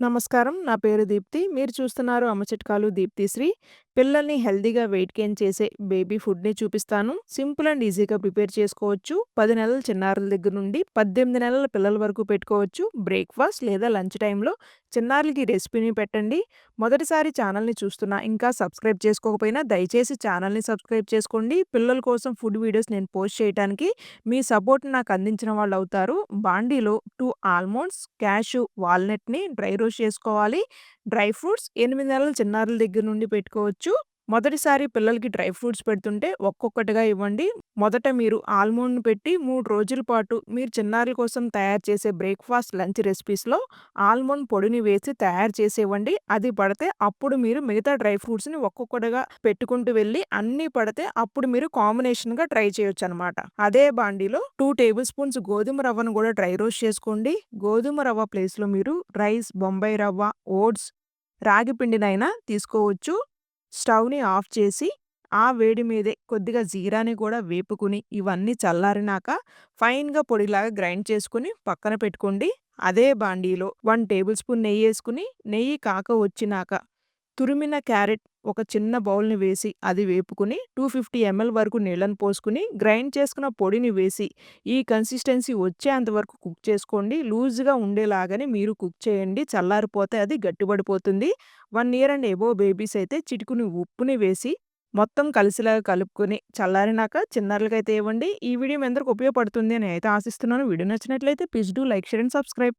నమస్కారం. నా పేరు దీప్తి. మీరు చూస్తున్నారు అమ్మ చిట్కాలు దీప్తిశ్రీ. పిల్లల్ని హెల్దీగా వెయిట్ గెయిన్ చేసే బేబీ ఫుడ్‌ని చూపిస్తాను. సింపుల్ అండ్ ఈజీగా ప్రిపేర్ చేసుకోవచ్చు. పది నెలల చిన్నారుల దగ్గర నుండి 18 నెలల పిల్లల వరకు పెట్టుకోవచ్చు. బ్రేక్‌ఫాస్ట్ లేదా లంచ్ టైంలో చిన్నారులకి రెసిపీని పెట్టండి. మొదటిసారి ఛానల్‌ని చూస్తున్నా ఇంకా సబ్స్క్రైబ్ చేసుకోకపోయినా దయచేసి ఛానల్‌ని సబ్స్క్రైబ్ చేసుకోండి. పిల్లల కోసం ఫుడ్ వీడియోస్ నేను పోస్ట్ చేయడానికి మీ సపోర్ట్‌ని నాకు అందించిన వాళ్ళు అవుతారు బాండీలో టూ ఆల్మండ్స్, క్యాషు వాల్‌నట్‌ని డ్రై రోస్ట్ చేసుకోవాలి. డ్రై ఫ్రూట్స్ ఎనిమిది నెలల చిన్నారుల దగ్గర నుండి పెట్టుకోవచ్చు. మొదటిసారి పిల్లలకి డ్రై ఫ్రూట్స్ పెడుతుంటే ఒక్కొక్కటిగా ఇవ్వండి. మొదట మీరు ఆల్మండ్ పెట్టి మూడు రోజుల పాటు మీరు చిన్నారుల కోసం తయారు చేసే బ్రేక్‌ఫాస్ట్, లంచ్ రెసిపీస్‌లో ఆల్మండ్ పొడిని వేసి తయారు చేసేవ్వండి అది పడితే అప్పుడు మీరు మిగతా డ్రై ఫ్రూట్స్‌ని ఒక్కొక్కటిగా పెట్టుకుంటూ వెళ్ళి అన్నీ పడితే అప్పుడు మీరు కాంబినేషన్‌గా ట్రై చేయొచ్చు అనమాట అదే బాండీలో టూ టేబుల్ స్పూన్స్ గోధుమ రవ్వను కూడా డ్రై రోస్ట్ చేసుకోండి. గోధుమ రవ్వ ప్లేస్‌లో మీరు రైస్, బొంబాయి రవ్వ, ఓట్స్, రాగి పిండినైనా తీసుకోవచ్చు. స్టవ్‌ని ఆఫ్ చేసి ఆ వేడి మీదే కొద్దిగా జీరాని కూడా వేపుకుని ఇవన్నీ చల్లారినాక ఫైన్‌గా పొడిలాగా గ్రైండ్ చేసుకుని పక్కన పెట్టుకోండి. అదే బాండీలో వన్ టేబుల్ స్పూన్ నెయ్యి వేసుకుని నెయ్యి కాక వచ్చినాక తురిమిన క్యారెట్ ఒక చిన్న బౌల్‌ని వేసి అది వేపుకుని టూ ఫిఫ్టీ ఎంఎల్ వరకు నీళ్ళని పోసుకుని గ్రైండ్ చేసుకున్న పొడిని వేసి ఈ కన్సిస్టెన్సీ వచ్చేంత వరకు కుక్ చేసుకోండి. లూజ్‌గా ఉండేలాగానే మీరు కుక్ చేయండి. చల్లారిపోతే అది గట్టిపడిపోతుంది. One year and above babies అయితే చిటుకుని ఉప్పుని వేసి మొత్తం కలిసిలాగా కలుపుకొని చల్లారినాక చిన్నారులకైతే ఇవ్వండి. ఈ వీడియో మీ అందరికి ఉపయోగపడుతుంది అని అయితే ఆశిస్తున్నాను. వీడియో నచ్చినట్లయితే please do like, share and subscribe.